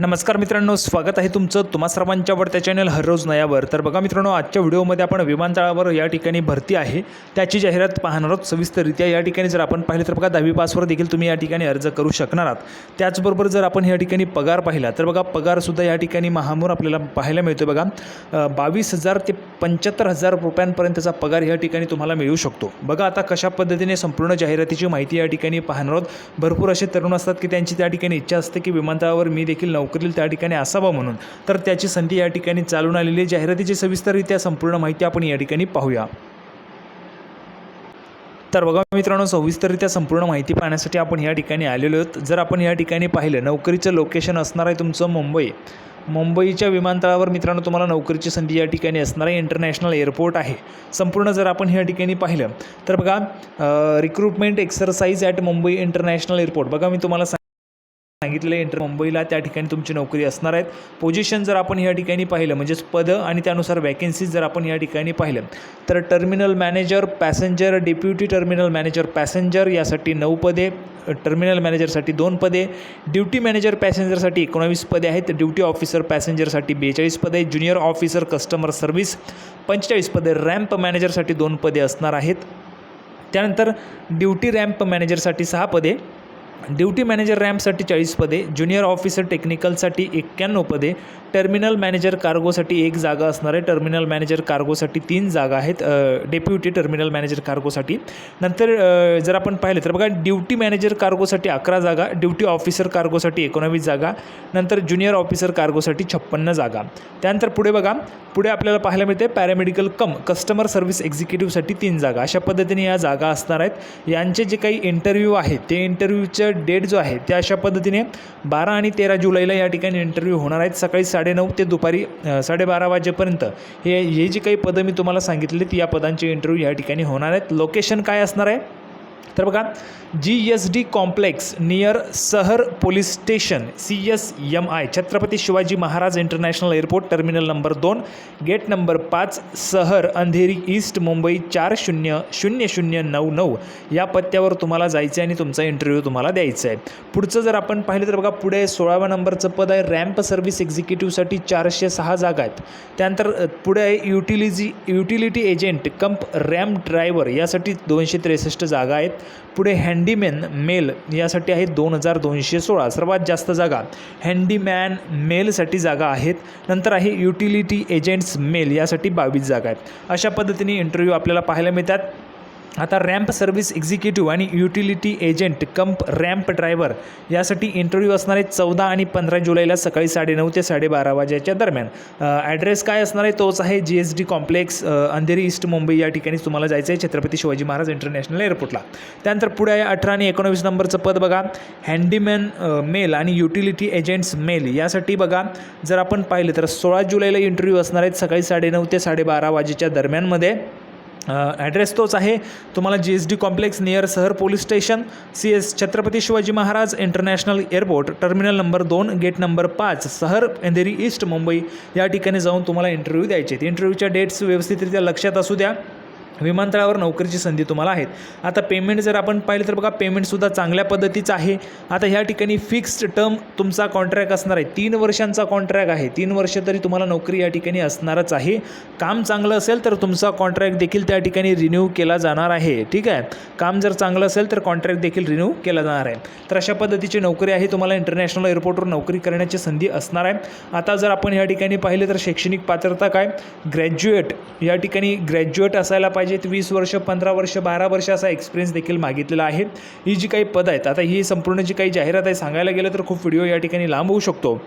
नमस्कार मित्रांनो स्वागत आहे तुमचं तुम्हा सर्वांच्या आवडत्या चॅनल हररोज नयावर. तर बघा मित्रांनो आजच्या व्हिडिओमध्ये आपण विमानतळावर या ठिकाणी भरती आहे. त्याची जाहिरात पाहणार आहोत सविस्तररित्या. या ठिकाणी जर आपण पाहिलं तर बघा दहावी पासवर देखील तुम्ही या ठिकाणी अर्ज करू शकणार आहात. त्याचबरोबर जर आपण या ठिकाणी पगार पाहिला तर बघा पगारसुद्धा या ठिकाणी महामूर आपल्याला पाहायला मिळतो बघा. बावीस हजार ते पंच्याहत्तर हजार रुपयांपर्यंतचा पगार या ठिकाणी तुम्हाला मिळू शकतो. बघा आता कशा पद्धतीने संपूर्ण जाहिरातीची माहिती या ठिकाणी पाहणार आहोत. भरपूर असे तरुण असतात की त्यांची त्या ठिकाणी इच्छा असते की विमानतळावर मी देखील नोकरीला त्या ठिकाणी असावं म्हणून. तर त्याची संधी या ठिकाणी चालून आलेली जाहिरातीची सविस्तररित्या संपूर्ण माहिती आपण या ठिकाणी पाहूया. तर बघा मित्रांनो सविस्तररित्या संपूर्ण माहिती पाहण्यासाठी आपण या ठिकाणी आलेलो आहोत. जर आपण या ठिकाणी पाहिलं नोकरीचं लोकेशन असणार आहे तुमचं मुंबई. मुंबईच्या विमानतळावर मित्रांनो तुम्हाला नोकरीची संधी या ठिकाणी असणार आहे. इंटरनॅशनल एअरपोर्ट आहे. संपूर्ण जर आपण या ठिकाणी पाहिलं तर बघा recruitment exercise at Mumbai international airport बघा मी तुम्हाला सांग- सांगितलेलं इंटर मुंबईला त्या ठिकाणी तुमची नोकरी असणार आहेत. पोझिशन जर आपण या ठिकाणी पाहिलं म्हणजेच पदं आणि त्यानुसार वॅकेन्सीज जर आपण या ठिकाणी पाहिलं तर terminal manager passenger deputy terminal manager passenger यासाठी नऊ पदे टर्मिनल मॅनेजरसाठी दोन पदे ड्युटी मॅनेजर पॅसेंजरसाठी एकोणावीस पदे आहेत ड्युटी ऑफिसर पॅसेंजरसाठी बेचाळीस पदे ज्युनियर ऑफिसर कस्टमर सर्व्हिस पंचेचाळीस पदे रॅम्प मॅनेजरसाठी दोन पदे असणार आहेत. त्यानंतर ड्युटी रॅम्प मॅनेजरसाठी सहा पदे ड्युटी मॅनेजर रॅम्पसाठी चाळीस पदे ज्युनियर ऑफिसर टेक्निकलसाठी एक्क्याण्णव पदे टर्मिनल मॅनेजर कार्गोसाठी एक जागा असणार आहे. टर्मिनल मॅनेजर कार्गोसाठी तीन जागा आहेत. डेप्युटी टर्मिनल मॅनेजर कार्गोसाठी. नंतर जर आपण पाहिलं तर बघा ड्युटी मॅनेजर कार्गोसाठी अकरा जागा ड्युटी ऑफिसर कार्गोसाठी एकोणावीस जागा नंतर ज्युनियर ऑफिसर कार्गोसाठी छप्पन्न जागा. त्यानंतर पुढे बघा पुढे आपल्याला पाहायला मिळते पॅरामेडिकल कम कस्टमर सर्व्हिस एक्झिक्युटिव्हसाठी तीन जागा. अशा पद्धतीने या जागा असणार आहेत. यांचे जे काही इंटरव्ह्यू आहेत ते इंटरव्ह्यूच्या डेट जो आहे त्या अशा पद्धतीने बारा आणि तेरा जुलैला या ठिकाणी इंटरव्ह्यू होणार आहेत. सकाळी साडेनऊ ते दुपारी साडेबारा वाजेपर्यंत. हे हे जी काही पदं मी तुम्हाला सांगितली ती या पदांचे इंटरव्ह्यू या ठिकाणी होणार आहेत. लोकेशन काय असणार आहे? तर बघा G S D complex near Sahar police station C S M I Chhatrapati Shivaji Maharaj international airport terminal number दोन गेट नंबर पाच सहर अंधेरी ईस्ट मुंबई चार शून्य शून्य शून्य नऊ नऊ. या पत्त्यावर तुम्हाला जायचं आहे आणि तुमचा इंटरव्ह्यू तुम्हाला द्यायचा आहे पुढचं जर आपण पाहिलं तर बघा पुढे सोळाव्या नंबरचं पद आहे रॅम्प सर्व्हिस एक्झिक्युटिव्हसाठी चारशे सहा जागा आहेत. त्यानंतर पुढे आहे utility utility agent cum ramp driver यासाठी दोनशे त्रेसष्ट जागा आहेत. पुढे हँडीमॅन मेल यासाठी आहे दोन हजार दोनशे सोळा. सर्वात जास्त जागा हँडीमॅन मेलसाठी जागा आहेत. नंतर आहे युटिलिटी एजंट्स मेल यासाठी बावीस जागा आहेत. अशा पद्धतीने इंटरव्ह्यू आपल्याला पाहायला मिळतात. आता रॅम्प सर्व्हिस एक्झिक्युटिव्ह आणि utility agent cum ramp driver यासाठी इंटरव्ह्यू असणार आहे चौदा आणि पंधरा जुलैला सकाळी साडेनऊ ते साडेबारा वाजेच्या दरम्यान. ॲड्रेस काय असणार आहे? तोच आहे G S D complex Andheri east Mumbai या ठिकाणी तुम्हाला जायचं आहे छत्रपती शिवाजी महाराज इंटरनॅशनल एअरपोर्टला. त्यानंतर पुढे आहे अठरा आणि एकोणावीस नंबरचं पद बघा. हँडीमॅन मेल आणि युटिलिटी एजंट्स मेल यासाठी बघा. जर आपण पाहिलं तर सोळा जुलैला इंटरव्ह्यू असणार आहेत सकाळी साडेनऊ ते साडेबारा वाजेच्या दरम्यानमध्ये. ॲड्रेस तोच आहे. तुम्हाला G S D complex near Sahar police station C S Chhatrapati Shivaji Maharaj international airport terminal number दोन गेट नंबर पाच सहर अंधेरी ईस्ट मुंबई. या ठिकाणी जाऊन तुम्हाला इंटरव्ह्यू द्यायचे आहेत. इंटरव्ह्यूच्या डेट्स व्यवस्थितरित्या लक्षात असू द्या. विमानतळावर नोकरीची संधी तुम्हाला आहेत. आता पेमेंट जर आपण पाहिलं तर बघा पेमेंटसुद्धा चांगल्या पद्धतीचं आहे. आता ह्या ठिकाणी फिक्स्ड टर्म तुमचा कॉन्ट्रॅक्ट असणार आहे. तीन वर्षांचा कॉन्ट्रॅक्ट आहे. तीन वर्ष तरी तुम्हाला नोकरी या ठिकाणी असणारच आहे. काम चांगलं असेल तर तुमचा कॉन्ट्रॅक्ट देखील त्या ठिकाणी रिन्यू केला जाणार आहे. ठीक आहे? काम जर चांगलं असेल तर कॉन्ट्रॅक्ट देखील रिन्यू केला जाणार आहे. तर अशा पद्धतीची नोकरी आहे. तुम्हाला इंटरनॅशनल एअरपोर्टवर नोकरी करण्याची संधी असणार आहे. आता जर आपण या ठिकाणी पाहिले तर शैक्षणिक पात्रता काय? ग्रॅज्युएट या ठिकाणी ग्रॅज्युएट असायला पाहिजे. पाहिजेत. वीस वर्ष पंधरा वर्ष बारा वर्ष असा एक्सपिरियन्स देखील मागितलेला आहे. ही जी काही पद आहेत आता ही संपूर्ण जी काही जाहिरात आहे सांगायला गेलं तर खूप व्हिडिओ या ठिकाणी लांब होऊ शकतो.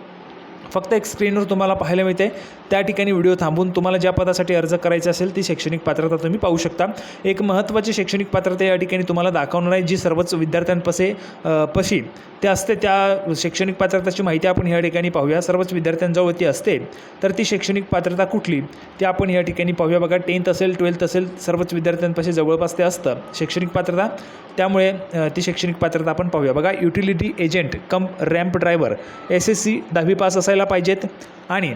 फक्त एक स्क्रीनवर तुम्हाला पाहायला मिळते. त्या ठिकाणी व्हिडिओ थांबून तुम्हाला ज्या पदासाठी अर्ज करायचा असेल ती शैक्षणिक पात्रता तुम्ही पाहू शकता. एक महत्त्वाची शैक्षणिक पात्रता या ठिकाणी तुम्हाला दाखवणार आहे जी सर्वच विद्यार्थ्यांपसे पशी ते असते त्या शैक्षणिक पात्रताची माहिती आपण या ठिकाणी पाहूया. सर्वच विद्यार्थ्यांजवळ ती असते तर ती शैक्षणिक पात्रता कुठली? ते आपण या ठिकाणी पाहूया. बघा टेन्थ असेल ट्वेल्थ असेल सर्वच विद्यार्थ्यांपाशी जवळपास ते असतं शैक्षणिक पात्रता. त्यामुळे ती शैक्षणिक पात्रता आपण पाहूया. बघा utility agent cum ramp driver S S C दहावी पास असेल असायला पाहिजेत. आणि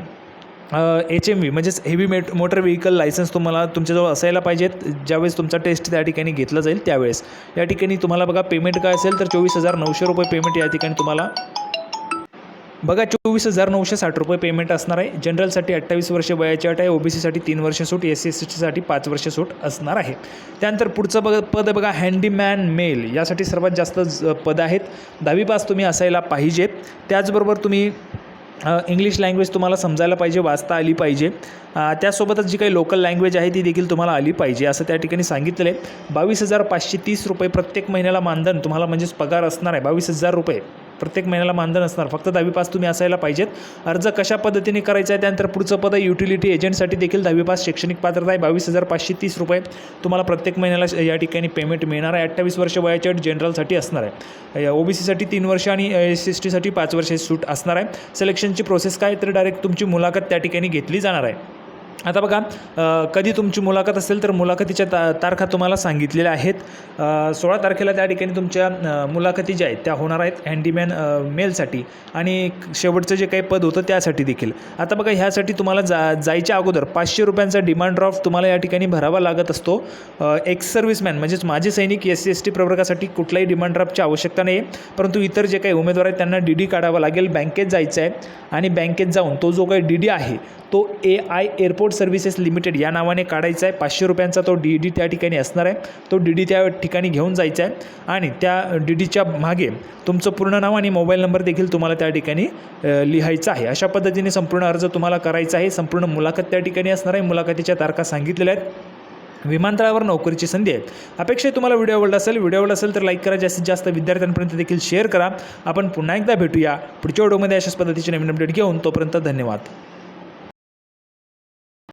एच एम व्ही म्हणजेच heavy met motor vehicle licence तुम्हाला तुमच्याजवळ असायला पाहिजेत. ज्यावेळेस तुमचा टेस्ट त्या ठिकाणी घेतलं जाईल त्यावेळेस. या ठिकाणी तुम्हाला बघा पेमेंट काय असेल तर चोवीस हजार नऊशे रुपये पेमेंट या ठिकाणी तुम्हाला बघा चोवीस हजार नऊशे साठ रुपये पेमेंट असणार आहे. जनरलसाठी अठ्ठावीस वर्ष वयाची अट आहे. ओबीसीसाठी तीन वर्ष सूट. एस सी एस सीसाठी पाच वर्ष सूट असणार आहे. त्यानंतर पुढचं बघ पद बघा हँडीमॅन मेल यासाठी सर्वात जास्त पद आहेत. दहावी पास तुम्ही असायला पाहिजेत. त्याचबरोबर तुम्ही इंग्लिश लँग्वेज तुम्हाला समजायला पाहिजे वाचता आली पाहिजे. त्यासोबतच जी काही लोकल लँग्वेज आहे ती देखील तुम्हाला आली पाहिजे. असं त्या ठिकाणी सांगितलेलं आहे. बावीस हजार पाचशे तीस रुपये प्रत्येक महिन्याला मानधन तुम्हाला म्हणजेच पगार असणार आहे. बावीस हजार रुपये. प्रत्येक महिन्याला मानधन असणार. फक्त दहावी पास तुम्ही असायला पाहिजेत. अर्ज कशा पद्धतीने करायचा आहे त्यानंतर पुढचं पद युटिलिटी एजंटसाठी देखील दहावी पास शैक्षणिक पात्रता आहे. बावीस हजार पाचशे तीस रुपये तुम्हाला प्रत्येक महिन्याला या ठिकाणी पेमेंट मिळणार आहे. अठ्ठावीस वर्ष वयाच्या जनरलसाठी असणार आहे. ओबीसीसाठी तीन वर्ष आणि एस एस टीसाठी पाच वर्षाची सूट असणार आहे. सिलेक्शनची प्रोसेस काय तर डायरेक्ट तुमची मुलाखत त्या ठिकाणी घेतली जाणार आहे. आता बघा कधी तुमची मुलाखत असेल तर मुलाखतीच्या ता तारखा तुम्हाला सांगितलेल्या आहेत. सोळा तारखेला त्या ठिकाणी तुमच्या मुलाखती ज्या आहेत त्या होणार आहेत हँडीमॅन मेलसाठी. आणि शेवटचं जे काही पद होतं त्यासाठी देखील. आता बघा ह्यासाठी तुम्हाला जा जायच्या अगोदर पाचशे रुपयांचा डिमांड ड्राफ्ट तुम्हाला या ठिकाणी भरावा लागत असतो. एक्स सर्व्हिसमॅन म्हणजेच माझे सैनिक एस सी एस टी प्रवर्गासाठी कुठल्याही डिमांड ड्राफ्टची आवश्यकता नाही आहे परंतु इतर जे काही उमेदवार आहेत त्यांना डी डी काढावा लागेल. बँकेत जायचं आहे आणि बँकेत जाऊन तो जो काही डी डी आहे तो A I airport services limited या नावाने काढायचा आहे. पाचशे रुपयांचा तो डी डी त्या ठिकाणी असणार आहे. तो डी डी त्या ठिकाणी घेऊन जायचा आहे. आणि त्या डी डीच्या मागे तुमचं पूर्ण नाव आणि मोबाईल नंबर देखील तुम्हाला त्या ठिकाणी लिहायचा आहे. अशा पद्धतीने संपूर्ण अर्ज तुम्हाला करायचा आहे. संपूर्ण मुलाखत त्या ठिकाणी असणार आहे. मुलाखतीच्या तारखा सांगितलेल्या आहेत. विमानतळावर नोकरीची संधी आहे. अपेक्षा तुम्हाला व्हिडिओ आवडला असेल व्हिडिओ आवडला असेल तर लाईक करा. जास्तीत जास्त विद्यार्थ्यांपर्यंत देखील शेअर करा. आपण पुन्हा एकदा भेटूया पुढच्या व्हिडिओमध्ये. अशाच पद्धतीचे नवीन अपडेट घेऊन तोपर्यंत धन्यवाद.